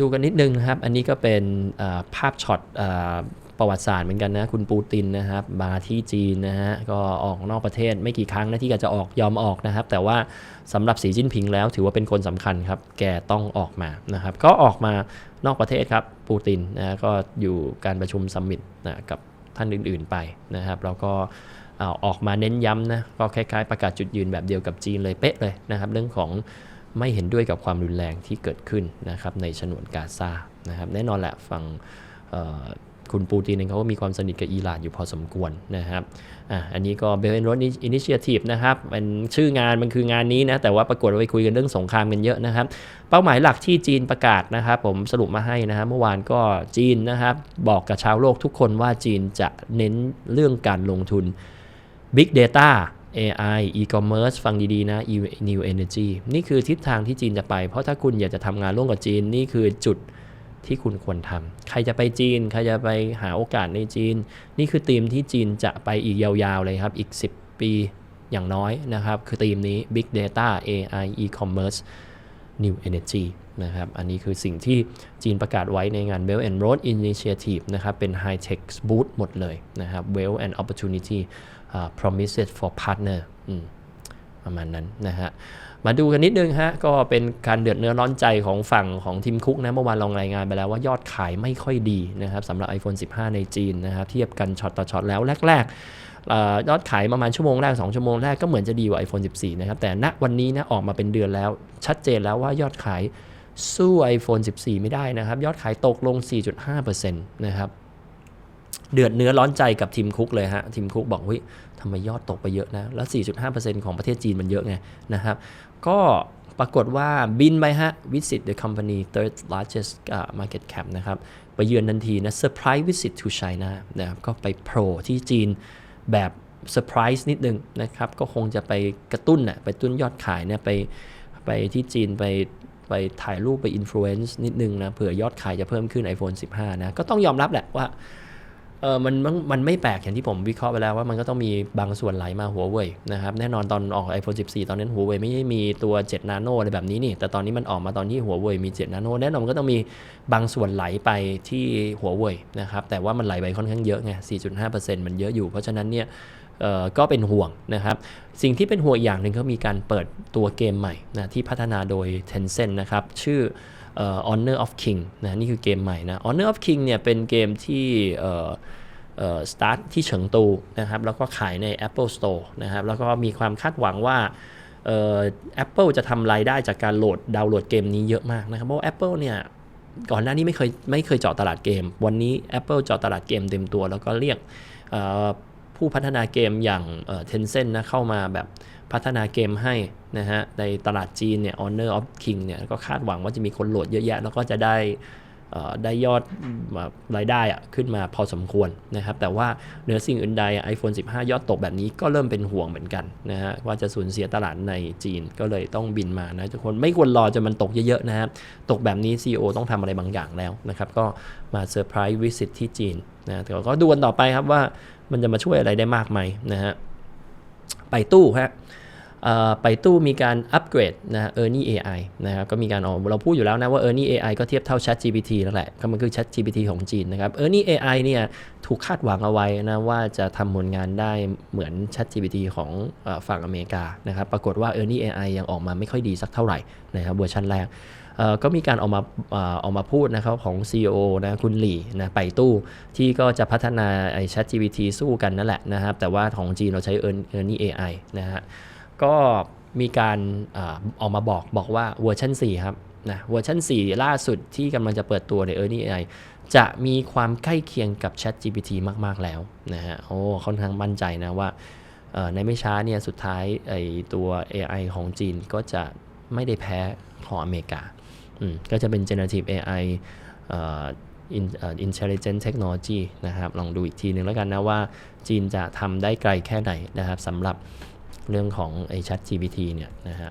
ดูกันนิดนึงนะครับ อันนี้ก็เป็นภาพช็อตอประวัติศาสตร์เหมือนกันนะ คุณปูตินนะครับ มาที่จีนนะฮะ ก็ออกนอกประเทศไม่กี่ครั้งนะที่แกจะออกยอมออกนะครับ แต่ว่าสำหรับสีจิ้นผิงแล้วถือว่าเป็นคนสำคัญครับ แกต้องออกมานะครับ ก็ออกมานอกประเทศครับ ปูตินนะ ก็อยู่การประชุมซัมมิตนะกับท่านอื่นๆไปนะครับ แล้วก็ออกมาเน้นย้ำนะ ก็คล้ายๆประกาศจุดยืนแบบเดียวกับจีนเลยเป๊ะเลยนะครับ เรื่องของ ไม่เห็นด้วยกับความรุนแรงที่เกิดขึ้นนะครับในฉนวนกาซานะครับแน่นอนแหละฝั่งคุณปูตินเองเขาก็มีความสนิทกับอิหร่านอยู่พอสมควรนะครับอะอันนี้ก็ Belt and Road Initiative นะครับเป็นชื่องานมันคืองานนี้นะ แต่ว่าปรากฏว่าไปคุยกันเรื่องสงครามกันเยอะนะครับ เป้าหมายหลักที่จีนประกาศนะครับ ผมสรุปมาให้นะครับเมื่อวานก็จีนนะครับ บอกกับชาวโลกทุกคนว่าจีนจะเน้นเรื่องการลงทุน Big Data AI E-commerce ฟังดีๆนะ New Energy นี่คือทิศทางที่จีนจะไป เพราะถ้าคุณอยากจะทำงานร่วมกับจีน นี่คือจุดที่คุณควรทำ ใครจะไปจีน ใครจะไปหาโอกาสในจีน นี่คือธีมที่จีนจะไปอีกยาวๆเลยครับ อีก 10 ปีอย่างน้อยนะครับ คือธีมนี้ Big Data AI E-commerce New Energy นะครับ อันนี้คือสิ่งที่จีนประกาศไว้ในงาน Belt and Road Initiative นะครับ เป็น High Tech Boot หมดเลยนะครับ Wealth and Opportunity uh, Promises for Partner อืมประมาณนั้นนะฮะ มาดูกันนิดนึงฮะ ก็เป็นการเดือดเนื้อร้อนใจของฝั่งของทีมคุกนะ เมื่อวานลองรายงานไปแล้วว่ายอดขายไม่ค่อยดีนะครับสำหรับ iPhone 15 ในจีนนะครับ เทียบกันช็อตต่อช็อตแล้วแรก ๆ ยอดขายประมาณชั่วโมงแรก 2 ชั่วโมงแรกก็เหมือนจะดีกว่า iPhone 14 นะครับ แต่ณวันนี้นะออกมาเป็นเดือนแล้ว ชัดเจนแล้วว่ายอดขายสู้ iPhone 14 ไม่ได้นะครับ ยอดขายตกลง 4.5%นะครับเดือดเนื้อร้อนใจกับทีมคุกเลยฮะทีมคุกบอกเฮ้ยทำไมยอดตกไปเยอะนะ แล้ว 4.5%ของประเทศจีนมันเยอะไงนะครับ ก็ปรากฏว่าบินไปฮะ visit the company third largest uh, market cap นะครับ ไปเยือนทันทีนะ surprise visit to China นะครับ ก็ไปโผล่ที่จีน แบบเซอร์ไพรส์นิดนึงนะครับ ก็คงจะไปกระตุ้นน่ะไปตุ้นยอดขายเนี่ยไปไปที่จีนไปไปถ่ายรูปไปอินฟลูเอนซ์นิดนึงนะเผื่อยอดขายจะเพิ่มขึ้น iPhone 15 นะ ก็ต้องยอมรับแหละว่า เออมันมันไม่แปลกอย่างที่ผมวิเคราะห์ไปแล้วว่ามันก็ต้องมีบางส่วนไหลมาหัวเว่ยนะครับแน่นอนตอนออก iPhone 14 ตอนนั้นหัวเว่ยไม่ได้มีตัว 7 นาโนอะไรแบบนี้นี่ แต่ตอนนี้มันออกมาตอนที่หัวเว่ยมี 7 นาโนแน่นอนมันก็ต้องมีบางส่วนไหลไปที่หัวเว่ยนะครับแต่ว่ามันไหลไปค่อนข้างเยอะไง 4.5%มันเยอะอยู่ เพราะฉะนั้นเนี่ยเอ่อก็เป็นห่วงนะครับ สิ่งที่เป็นห่วงอีกอย่างหนึ่งก็มีการเปิดตัวเกมใหม่นะที่พัฒนาโดย Tencent นะครับชื่อ เอ่อ Honor of King นะนี่คือเกมใหม่นะ Honor of King เนี่ยเป็นเกมที่เอ่อเอ่อสตาร์ทที่เฉิงตูนะครับแล้วก็ขายใน Apple Store นะครับแล้วก็มีความคาดหวังว่าเอ่อ Apple จะทำรายได้จากการโหลดดาวน์โหลดเกมนี้เยอะมากนะครับเพราะ Apple เนี่ยก่อนหน้านี้ไม่เคยไม่เคยเจาะตลาดเกม วันนี้ Apple เจาะตลาดเกมเต็มตัว แล้วก็เรียกผู้พัฒนาเกมอย่างเอ่อ Tencent นะเข้ามาแบบ พัฒนาเกมให้นะฮะในตลาดจีนเนี่ย Honor of King เนี่ยก็คาดหวังว่าจะมีคนโหลดเยอะแยะ แล้วก็จะได้เอ่อได้ยอดมารายได้อะขึ้นมาพอสมควรนะครับ แต่ว่าเหนือสิ่งอื่นใด iPhone 15 ยอดตกแบบนี้ก็เริ่มเป็นห่วงเหมือนกันนะฮะว่าจะสูญเสียตลาดในจีนก็เลยต้องบินมานะทุกคนไม่ควรรอจนมันตกเยอะๆนะครับตกแบบนี้ CEO ต้องทำอะไรบางอย่างแล้วนะครับ ก็มาเซอร์ไพรส์วิสิตที่จีนนะแต่ก็ดูกันต่อไปครับว่ามันจะมาช่วยอะไรได้มากไหมนะฮะ ไปตู้ฮะ ไปตู้มีการอัปเกรดนะ Ernie AI นะครับก็มีการออกเราพูดอยู่แล้วนะว่า Ernie AI ก็เทียบเท่า Chat GPT นั่นแหละก็มันคือ Chat GPT ของจีนนะครับ Ernie AI เนี่ยถูกคาดหวังเอาไว้นะว่าจะทำผลงานได้เหมือน Chat GPT ของฝั่งอเมริกานะครับปรากฏว่า Ernie AI ยังออกมาไม่ค่อยดีสักเท่าไหร่นะครับเวอร์ชันแรกก็มีการออกมาออออกมาพูดนะครับของ CEO นะคุณหลี่นะไปตู้ที่ก็จะพัฒนาไอ้ Chat GPT สู้กันนั่นแหละนะครับแต่ว่าของจีนเราใช้ Ernie AI นะฮะ ก็มีการอออกมาบอกบอกว่าเวอร์ชัน4ครับนะเวอร์ชัน4 ล่าสุดที่กำลังจะเปิดตัวใน Ernie AI จะมีความใกล้เคียงกับ Chat GPT มาก ๆ แล้วนะฮะ โอ้ค่อนข้างมั่นใจนะว่าในไม่ช้าเนี่ยสุดท้ายไอตัว AI ของจีนก็จะไม่ได้แพ้ของอเมริกาอืมก็จะเป็น generative AI อ่อ in- เอ่อ intelligent technology นะครับ ลองดูอีกทีนึงแล้วกันนะว่าจีนจะทำได้ไกลแค่ไหนนะครับสำหรับ เรื่องของไอ้ Chat GPT เนี่ยนะฮะ